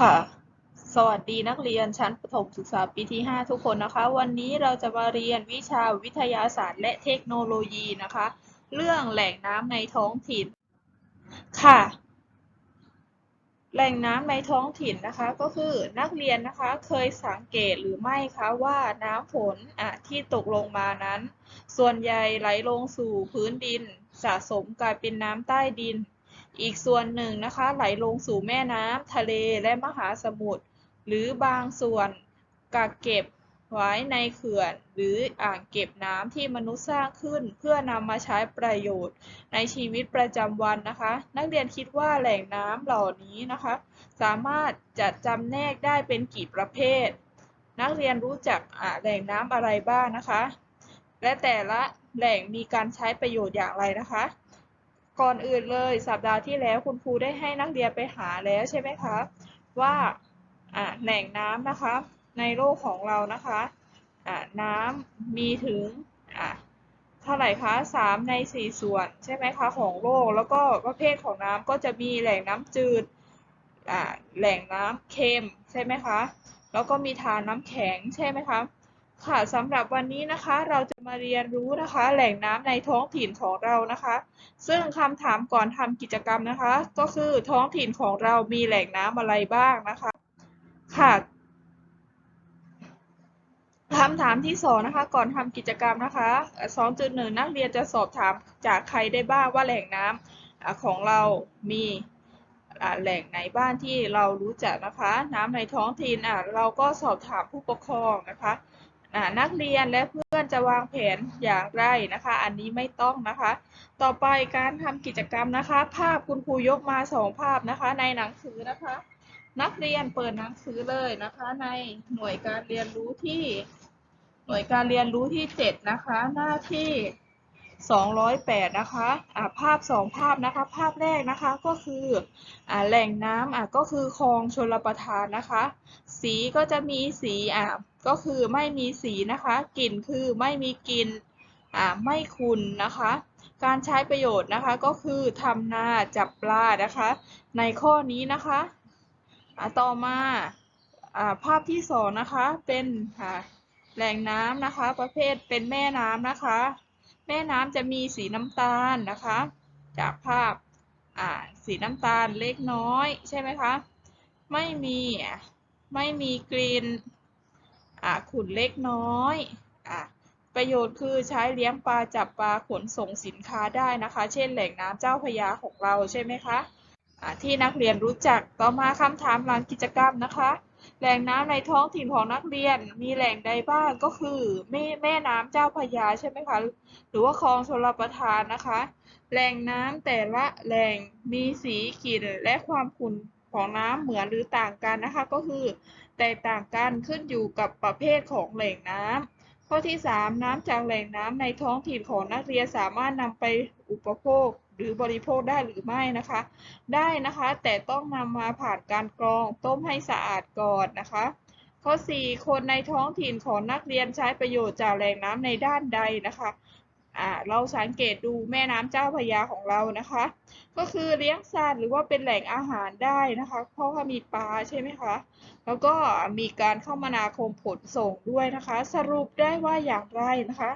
ค่ะ สวัสดีนักเรียนชั้นประถมศึกษาปีที่ 5 ทุกคนนะคะ วันนี้เราจะมาเรียนวิชาวิทยาศาสตร์และเทคโนโลยีนะคะ เรื่องแหล่งน้ำในท้องถิ่น ค่ะ แหล่งน้ำในท้องถิ่นนะคะ ก็คือนักเรียนนะคะเคยสังเกตหรือไม่คะว่าน้ำฝนอะที่ตกลงมานั้น ส่วนใหญ่ไหลลงสู่พื้นดิน สะสมกลายเป็นน้ำใต้ดิน อีกส่วนหนึ่งนะคะไหลลงสู่แม่น้ำทะเลและมหาสมุทรหรือบางส่วนกักเก็บไว้ในเขื่อน หรืออ่างเก็บน้ำที่มนุษย์สร้างขึ้น เพื่อนำมาใช้ประโยชน์ ในชีวิตประจำวันนะคะ นักเรียนคิดว่าแหล่งน้ำเหล่านี้นะคะ สามารถจัดจำแนกได้เป็นกี่ประเภท นักเรียนรู้จักแหล่งน้ำอะไรบ้างนะคะ และแต่ละแหล่งมีการใช้ประโยชน์อย่างไรนะคะ ก่อนอื่นเลยสัปดาห์ที่แล้วคุณครูได้ให้นักเรียนไปหาแล้วใช่ไหมคะว่าอะแหล่งน้ำนะคะ ในโลกของเรานะคะอะน้ำมีถึงอะเท่าไหร่คะสามในสี่ส่วนใช่ไหมคะของโลกแล้วก็ประเภทของน้ำก็จะมีแหล่งน้ำจืดอะแหล่งน้ำเค็มใช่ไหมคะแล้วก็มีทานน้ำแข็งใช่ไหมคะ ค่ะสำหรับวันนี้นะคะเราจะมาเรียนรู้นะคะ แหล่งน้ำในท้องถิ่นของเรานะคะ ซึ่งคำถามก่อนทำกิจกรรมนะคะ ก็คือท้องถิ่นของเรามีแหล่งน้ำอะไรบ้างนะคะค่ะคำถามที่สองนะคะ ก่อนทำกิจกรรมนะคะสองจุดหนึ่งนักเรียนจะสอบถามจากใครได้บ้างว่าแหล่งน้ำของเรามีแหล่งไหนบ้างที่เรารู้จักนะคะ น้ำในท้องถิ่นอะเราก็สอบถามผู้ปกครองนะคะ นักเรียนและเพื่อนจะวางแผนอย่างไรนะคะ อันนี้ไม่ต้องนะคะ ต่อไปการทำกิจกรรมนะคะ ภาพคุณครูยกมาสองภาพนะคะ ในหนังสือนะคะ นักเรียนเปิดหนังสือเลยนะคะ ในหน่วยการเรียนรู้ที่ หน่วยการเรียนรู้ที่เจ็ดนะคะ หน้าที่ สองร้อยแปดนะคะอ่าภาพสองภาพนะคะ ภาพแรกนะคะก็คืออ่าแหล่งน้ำอ่าก็คือคลองชลประทานนะคะ สีก็จะมีสีอ่าก็คือไม่มีสีนะคะ กลิ่นคือไม่มีกลิ่นอ่าไม่ขุ่นนะคะ การใช้ประโยชน์นะคะก็คือทำนาจับปลานะคะ ในข้อนี้นะคะอ่าต่อมาอ่าภาพที่สองนะคะเป็นค่ะแหล่งน้ำนะคะ ประเภทเป็นแม่น้ำนะคะ แม่น้ำจะมีสีน้ำตาลนะคะ จากภาพอ่าสีน้ำตาลเล็กน้อยใช่ไหมคะ ไม่มีไม่มีกลิ่นอ่าขุ่นเล็กน้อยอ่าประโยชน์คือใช้เลี้ยงปลาจับปลาขนส่งสินค้าได้นะคะ เช่นแหล่งน้ำเจ้าพยาของเราใช่ไหมคะอ่าที่นักเรียนรู้จักต่อมาคำถามหลังกิจกรรมนะคะ แหล่งน้ำในท้องถิ่นของนักเรียนมีแหล่งใดบ้างก็คือแม่แม่น้ำเจ้าพระยาใช่ไหมคะหรือว่าคลองชลประทานนะคะ แหล่งน้ำแต่ละแหล่งมีสีกลิ่นและความขุ่นของน้ำเหมือนหรือต่างกันนะคะ ก็คือ แตกต่างกันขึ้นอยู่กับประเภทของแหล่งน้ำ ข้อที่ 3 น้ำจากแหล่งน้ำในท้องถิ่นของนักเรียนสามารถนำไปอุปโภคหรือบริโภคได้หรือไม่นะคะ ได้นะคะ แต่ต้องนำมาผ่านการกรองต้มให้สะอาดก่อนนะคะ ข้อ 4 คนในท้องถิ่นของนักเรียนใช้ประโยชน์จากแหล่งน้ำในด้านใดนะคะ อ่าเราสังเกตดูแม่น้ำเจ้าพยาของเรานะคะ ก็คือเลี้ยงสัตว์หรือว่าเป็นแหล่งอาหารได้นะคะ เพราะว่ามีปลาใช่ไหมคะ แล้วก็มีการคมานาคมขนส่งด้วยนะคะ สรุปได้ว่าอย่างไรนะคะ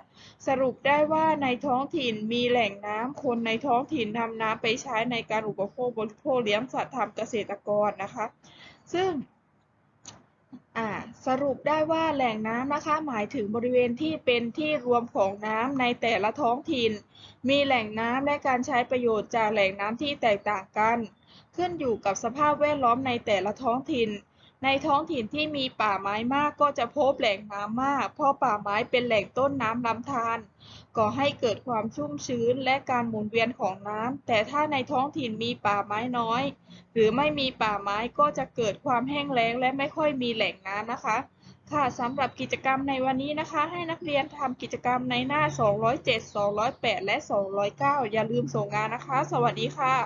สรุปได้ว่าในท้องถิ่นมีแหล่งน้ำคนในท้องถิ่นนำน้ำไปใช้ในการอุปโภคบริโภคเลี้ยงสัตว์ทำเกษตรกรนะคะ ซึ่ง สรุปได้ว่าแหล่งน้ำนะคะหมายถึงบริเวณที่เป็นที่รวมของน้ำในแต่ละท้องถิ่น มีแหล่งน้ำและการใช้ประโยชน์จากแหล่งน้ำที่แตกต่างกัน ขึ้นอยู่กับสภาพแวดล้อมในแต่ละท้องถิ่น ในท้องถิ่นที่มีป่าไม้มากก็จะพบแหล่งน้ำมาก เพราะป่าไม้เป็นแหล่งต้นน้ำลำธารก่อให้เกิดความชุ่มชื้นและการหมุนเวียนของน้ำแต่ถ้าในท้องถิ่นมีป่าไม้น้อย หรือไม่มีป่าไม้ก็จะเกิดความแห้งแล้งและไม่ค่อยมีแหล่งน้ำนะคะ ค่ะสำหรับกิจกรรมในวันนี้นะคะ ให้นักเรียนทำกิจกรรมในหน้า 207 208 และ 209 อย่าลืมส่งงานนะคะ สวัสดีค่ะ